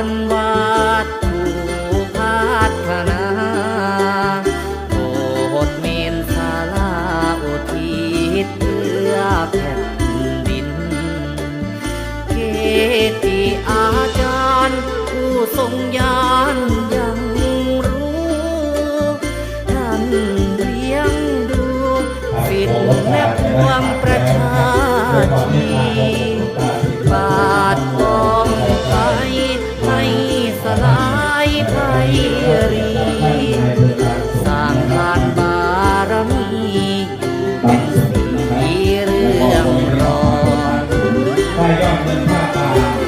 อนวาดผู้พัฒนาโบสเมนศาลาอุทิศเพื่อแผ่นดิน เกติอาจารย์ ผู้ทรงญาณยังรู้ท่านเลี้ยงดูสิทธิ์และความประชาชี Bye.